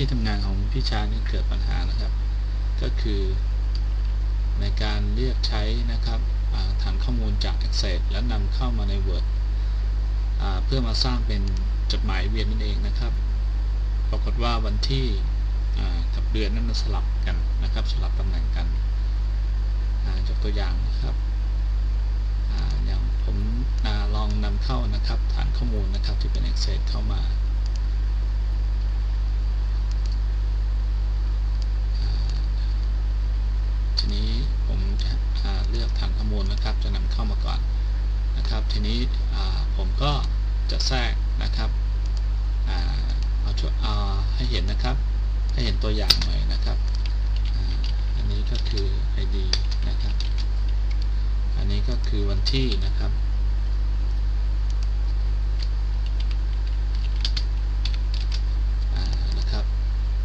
ที่ทำงานของพี่ชายนี่เกิดปัญหานะครับ ก็คือในการเรียกใช้นะครับฐานข้อมูลจาก Access และนำเข้ามาใน Word เพื่อมาสร้างเป็นจดหมายเวียนนั่นเองนะครับ ปรากฏว่าวันที่กับเดือนนั้นมันสลับกันนะครับ สลับตำแหน่งกันอ่ายกตัวอย่างนะครับอย่างผมลองนำเข้านะครับ ฐานข้อมูลนะครับที่เป็น Access เข้ามา ทีนี้ผมจะเลือกฐานข้อมูลนะครับ จะนำเข้ามาก่อนนะครับ ทีนี้ผมก็จะแทรกนะครับเอาช่วยเอาให้เห็นนะครับ ให้เห็นตัวอย่างหน่อยนะครับอ,อันนี้ก็คือ ID นะครับ อันนี้ก็คือวันที่นะครับนะครับ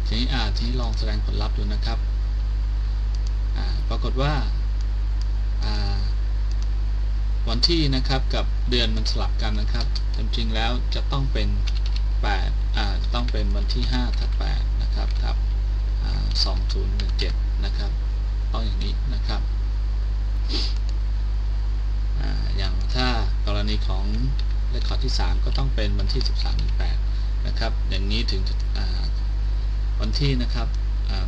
ทีนี้อ่าทีนี้ลองแสดงผลลัพธ์ดูนะครับ ปรากฏว่าวันที่นะครับกับเดือนมันสลับกันนะครับจริงๆแล้วจะต้องเป็น8อ่าจะต้องเป็นวันที่5ทับ8นะครับกับอ่า2017นะครับต้องอย่างนี้นะครับอ่าอย่างถ้ากรณีของเลขคอร์ดที่ 3 ก็ต้องเป็นวันที่ 13ถึง8นะครับ อย่างนี้ถึงวันที่นะครับ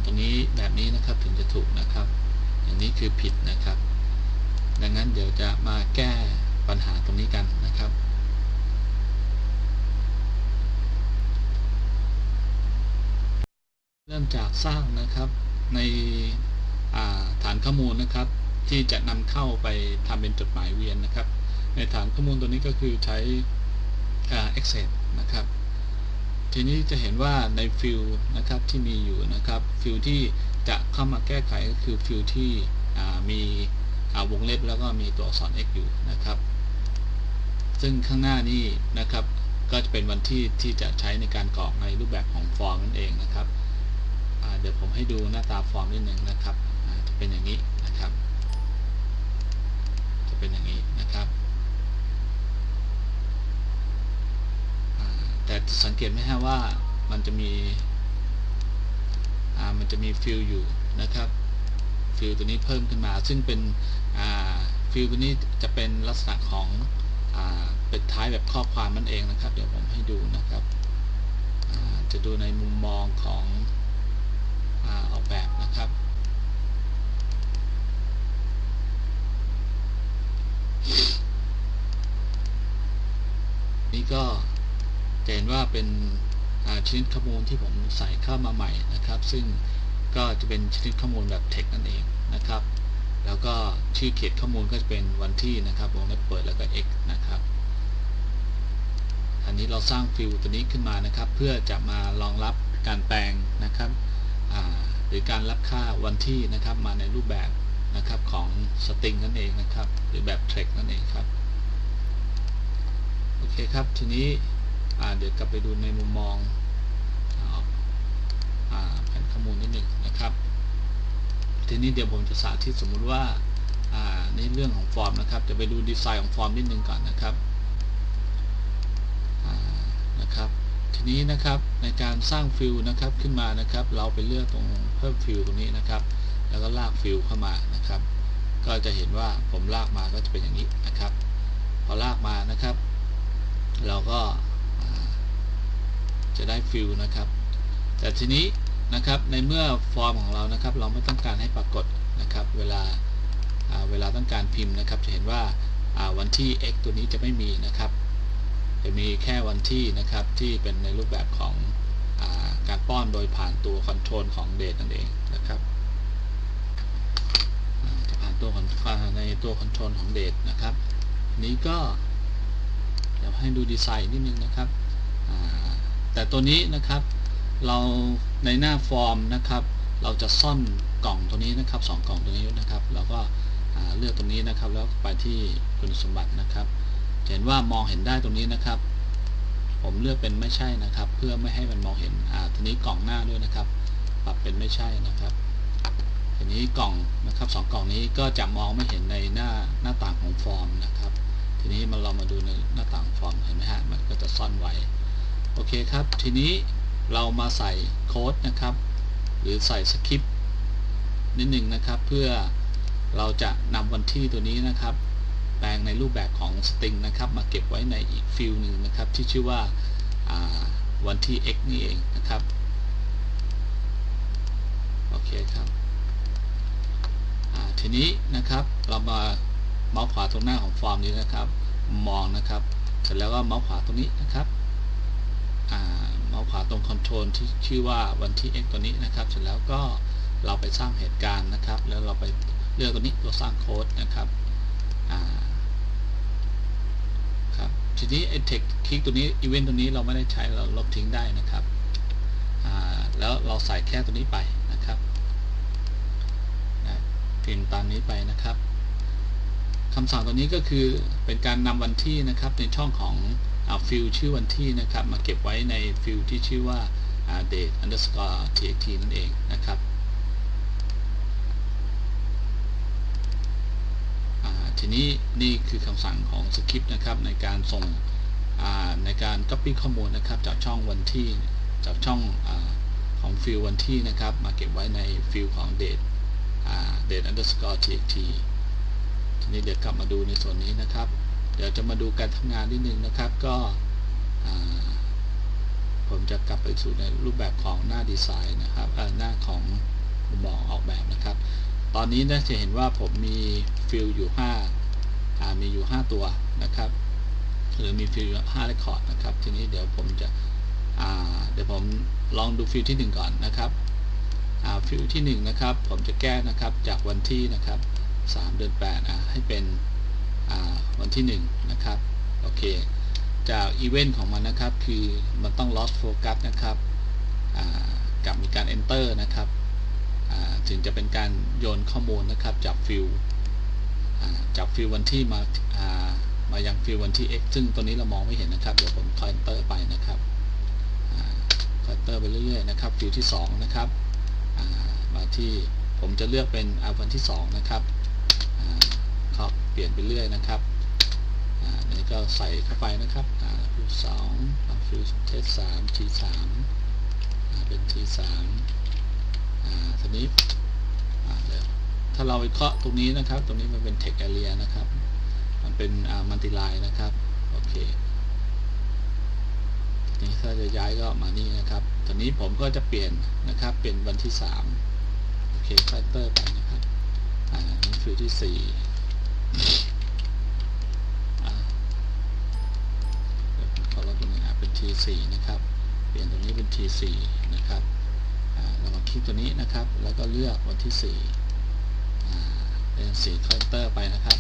ตรงนี้แบบนี้นะครับถึงจะถูกนะครับ อย่างนี้คือผิดนะครับ ดังนั้นเดี๋ยวจะมาแก้ปัญหาตรงนี้กันนะครับ เริ่มจากสร้างนะครับในาฐานข้อมูลนะครับ ที่จะนำเข้าไปทำเป็นจดหมายเวียนนะครับ ในฐานข้อมูลตัวนี้ก็คือใช้อ่า Access นะครับ ทีนี้จะเห็นว่าในฟิลนะครับที่มีอยู่นะครับฟิลที่จะเข้ามาแก้ไขก็คือฟิลที่มีวงเล็บแล้วก็มีตัวอักษร x อยู่นะครับ ซึ่งข้างหน้านี้นะครับ ก็จะเป็นวันที่ที่จะใช้ในการกรอกในรูปแบบของฟอร์มนั่นเองนะครับเดี๋ยวผมให้ดูหน้าตาฟอร์มนิดหนึ่งนะครับจะเป็นอย่างนี้นะครับ จะเป็นอย่างนี้นะครับ อ่าแต่ สังเกตไหมฮะว่ามันจะมีมันจะมีฟิลอยู่นะครับฟิลตัวนี้เพิ่มขึ้นมา ซึ่งเป็นฟิลตัวนี้จะเป็นลักษณะของอเป็นท้ายแบบข้อความนั่นเองนะครับ เดี๋ยวผมให้ดูนะครับจะดูในมุมมองของอออกแบบนะครับนี่ก็ จะเห็นว่าเป็นอ่าชนิดข้อมูลที่ผมใส่เข้ามาใหม่นะครับ ซึ่งก็จะเป็นชนิดข้อมูลแบบ text นั่นเองนะครับ แล้วก็ชื่อเขตข้อมูลก็จะเป็นวันที่นะครับวงเล็บเปิดแล้วก็ x นะครับอันนี้เราสร้างฟิลตัวนี้ขึ้นมานะครับ เพื่อจะมารองรับการแปลงนะครับหรือการรับค่าวันที่นะครับมาในรูปแบบนะครับของสตริงนั่นเองนะครับ หรือแบบ text นั่นเองครับ โอเคครับ ทีนี้ เดี๋ยวกลับไปดูในมุมมองแผนข้อมูลนิดหนึ่งนะครับ ทีนี้เดี๋ยวผมจะสาธิตสมมุติว่าในเรื่องของฟอร์มนะครับ จะไปดูดีไซน์ของฟอร์มนิดหนึ่งก่อนนะครับนะครับ ทีนี้นะครับในการสร้างฟิลนะครับขึ้นมานะครับ เราไปเลือกตรงเพิ่มฟิลตรงนี้นะครับ แล้วก็ลากฟิลเข้ามานะครับ ก็จะเห็นว่าผมลากมาก็จะเป็นอย่างนี้นะครับ พอลากมานะครับ เราก็ จะได้ฟิลนะครับ แต่ทีนี้นะครับในเมื่อฟอร์มของเรานะครับ เราไม่ต้องการให้ปรากฏนะครับ เวลาาเวลาต้องการพิมพ์นะครับ จะเห็นว่าาวันที่ x ตัวนี้จะไม่มีนะครับ จะมีแค่วันที่นะครับที่เป็นในรูปแบบของอาการป้อนโดยผ่านตัวคอนโทรลของเดทนั่นเองนะครับจะผ่านตัวคอนในตัวคอนโทรลของเดทนะครับ นี้ก็เดี๋ยวให้ดูดีไซน์นิดนึงนะครับอ่า แต่ตัวนี้นะครับ เราในหน้าฟอร์มนะครับ เราจะซ่อนกล่องตัวนี้นะครับสองกล่องตัวนี้นะครับ เราก็เลือกตรงนี้นะครับ แล้วไปที่คุณสมบัตินะครับจะเห็นว่ามองเห็นได้ตรงนี้นะครับ ผมเลือกเป็นไม่ใช่นะครับ เพื่อไม่ให้มันมองเห็นอ่าทีนี้กล่องหน้าด้วยนะครับ ปรับเป็นไม่ใช่นะครับทีนี้กล่องนะครับสองกล่องนี้ก็จะมองไม่เห็นในหน้าหน้าต่างของฟอร์มนะครับ ทีนี้มาเรามาดูในหน้าต่างฟอร์มเห็นไหมฮะมันก็จะซ่อนไว้ โอเคครับ ทีนี้เรามาใส่โค้ดนะครับ หรือใส่สคริปต์นิดหนึ่งนะครับ เพื่อเราจะนำวันที่ตัวนี้นะครับ แปลงในรูปแบบของสตริงนะครับ มาเก็บไว้ในอีกฟิลหนึ่งนะครับ ที่ชื่อว่าวันที่ x นี่เองนะครับ โอเคครับทีนี้นะครับเรามาเมาส์ขวาตรงหน้าของฟอร์มนี้นะครับ มองนะครับ เสร็จแล้วก็เมาส์ขวาตรงนี้นะครับเมาส์ขวาตรง คอนโทรลที่ชื่อว่าวันที่ x ตัวนี้นะครับ เสร็จแล้วก็เราไปสร้างเหตุการณ์นะครับ แล้วเราไปเลือกตัวนี้ตัวสร้างโค้ดนะครับครับทีนี้ไอ้เทคคลิกตัวนี้อีเวนต์ตัวนี้เราไม่ได้ใช้เราลบทิ้งได้นะครับแล้วเราใส่แค่ตัวนี้ไปนะครับพิมพ์ตามนี้ไปนะครับคำสั่งตัวนี้ก็คือเป็นการนำวันที่นะครับในช่องของ เอาฟิลชื่อวันที่นะครับ มาเก็บไว้ในฟิลที่ชื่อว่า date underscore txt นั่นเองนะครับ ทีนี้นี่คือคำสั่งของสคริปต์นะครับ ในการส่งในการ copy ข้อมูลนะครับ จากช่องวันที่จากช่องอของฟิลวันที่นะครับ มาเก็บไว้ในฟิลของ date date underscore txt ทีนี้เดี๋ยวกลับมาดูในส่วนนี้นะครับ เดี๋ยวจะมาดูการทำงานนิดนึงนะครับ ก็ผมจะกลับไปสู่ในรูปแบบของหน้าดีไซน์นะครับหน้าของมุมมองออกแบบนะครับ ตอนนี้น่าจะเห็นว่าผมมีฟิลอยู่5มีอยู่ 5 ตัวนะครับ หรือมีฟิล5เรคคอร์ดนะครับ ทีนี้เดี๋ยวผมจะเดี๋ยวผมลองดูฟิลที่ 1 ก่อนนะครับฟิลที่1นะครับ ผมจะแก้นะครับจากวันที่นะครับ3เดือน8อะให้เป็น วันที่1นะครับโอเคจากอีเวนต์ของมันนะครับคือมันต้อง lost focus นะครับกับมีการ enter นะครับถึงจะเป็นการโยนข้อมูลนะครับจากฟิลจากฟิลวันที่มามายังฟิลวันที่ x ซึ่งตัวนี้เรามองไม่เห็นนะครับเดี๋ยวผมคอย enter ไปนะครับคอย enter ไปเรื่อยๆนะครับฟิลที่ 2 นะครับมาที่ผมจะเลือกเป็นวันที่ 2 นะครับ ปลี่ยนไปเรื่อยนะครับนี่ก็ใส่เข้าไปนะครับฟิลสองฟิลเทสสามทีสามเป็นทีสามทีนี้ถ้าเราวิเคราะห์ตรงนี้นะครับ ตรงนี้มันเป็น text area นะครับ มันเป็นมัลติไลน์นะครับ โอเคนี่ถ้าจะย้ายก็มานี่นะครับ ตอนนี้ผมก็จะเปลี่ยนนะครับ เป็นวันที่3โอเคไฟเตอร์ไปนะครับ อ่านี่ฟิลที่4อ่ ขาลดตรงนี้เป็น T4 นะครับ เปลี่ยนตรงนี้เป็น T4 นะครับเรามาคลิกตัวนี้นะครับ แล้วก็เลือกวันที่4เป็นสีคอยเตอร์ไปนะครับ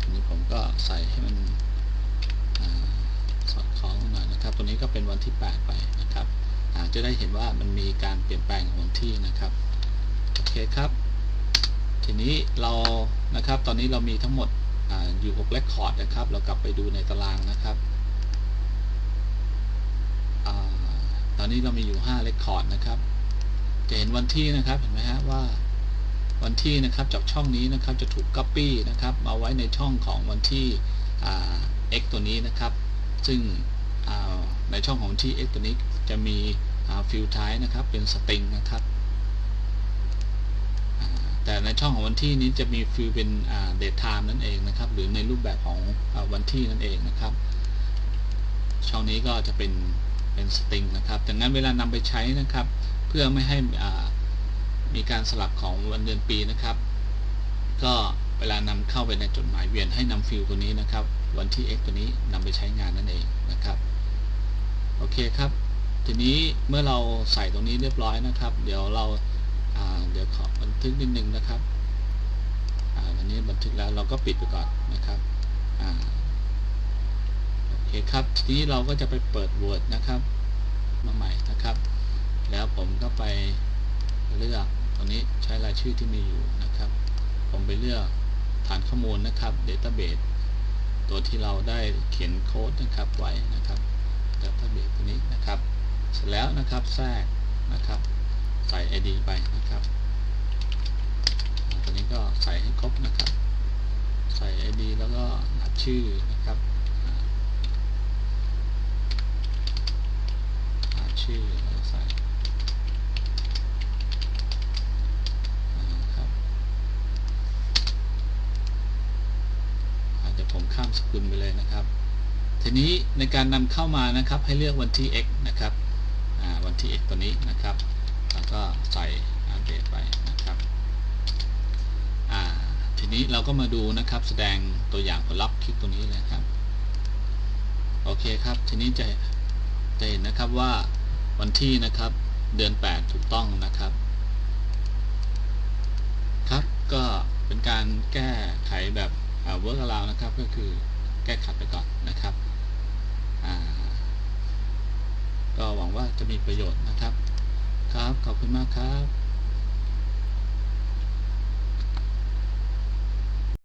อันนี้ผมก็ใส่ให้มันสอดคล้องหน่อยนะครับ ตัวนี้ก็เป็นวันที่ 8 ไปนะครับจะได้เห็นว่ามันมีการเปลี่ยนแปลงของวันที่นะครับ โอเคครับ ทีนี้เรานะครับตอนนี้เรามีทั้งหมดออยู่6 record นะครับ เรากลับไปดูในตารางนะครับตอนนี้เรามีอยู่5 record นะครับ จะเห็นวันที่นะครับเห็นไหมฮะว่าวันที่นะครับจากช่องนี้นะครับจะถูก copy นะครับมาไว้ในช่องของวันที่ x ตัวนี้นะครับ ซึ่งในช่องของที่ x ตัวนี้จะมีฟิลท้ายนะครับเป็นสตริงนะครับ ในช่องของวันที่นี้จะมีฟิลเป็นเดทไทม์นั่นเองนะครับ หรือในรูปแบบของวันที่นั่นเองนะครับ ช่องนี้ก็จะเป็นเป็นสตริงนะครับดังนั้นเวลานำไปใช้นะครับ เพื่อไม่ให้มีการสลับของวันเดือนปีนะครับ ก็เวลานำเข้าไปในจดหมายเวียนให้นำฟิลตัวนี้นะครับ วันที่ x ตัวนี้นำไปใช้งานนั่นเองนะครับโอเคครับ ทีนี้เมื่อเราใส่ตรงนี้เรียบร้อยนะครับ เดี๋ยวเรา เดี๋ยวขอบันทึกนิดนึงนะครับอันนี้บันทึกแล้วเราก็ปิดไปก่อนนะครับโอเคครับทีนี้เราก็จะไปเปิด Word นะครับ มาใหม่นะครับ แล้วผมก็ไปเลือกตรงนี้ใช้รายชื่อที่มีอยู่นะครับ ผมไปเลือกฐานข้อมูลนะครับ Database ตัวที่เราได้เขียนโค้ดนะครับไว้นะครับ Database ตัวนี้นะครับ เสร็จแล้วนะครับแทรกนะครับ ใส่ ID ไปนะครับตัวนี้ก็ใส่ให้ครบนะครับ ใส่ ID แล้วก็ชื่อนะครับชื่อแล้วใส่ครับอาจจะผมข้ามสกุลไปเลยนะครับ ทีนี้ในการนำเข้ามานะครับให้เลือกวันที่ x นะครับอ่าวันที่ x ตัวนี้นะครับ แล้วก็ใส่อัปเดตไปนะครับอ่าทีนี้เราก็มาดูนะครับแสดงตัวอย่างผลลัพธ์คลิกตรงนี้เลยครับโอเคครับทีนี้จะจะเห็นนะครับว่าวันที่นะครับเดือน 8 ถูกต้องนะครับครับก็เป็นการแก้ไขแบบเวิร์กอราวนะครับก็คือแก้ขัดไปก่อนนะครับอ่าก็หวังว่าจะมีประโยชน์นะครับ ครับ ขอบคุณมากครับ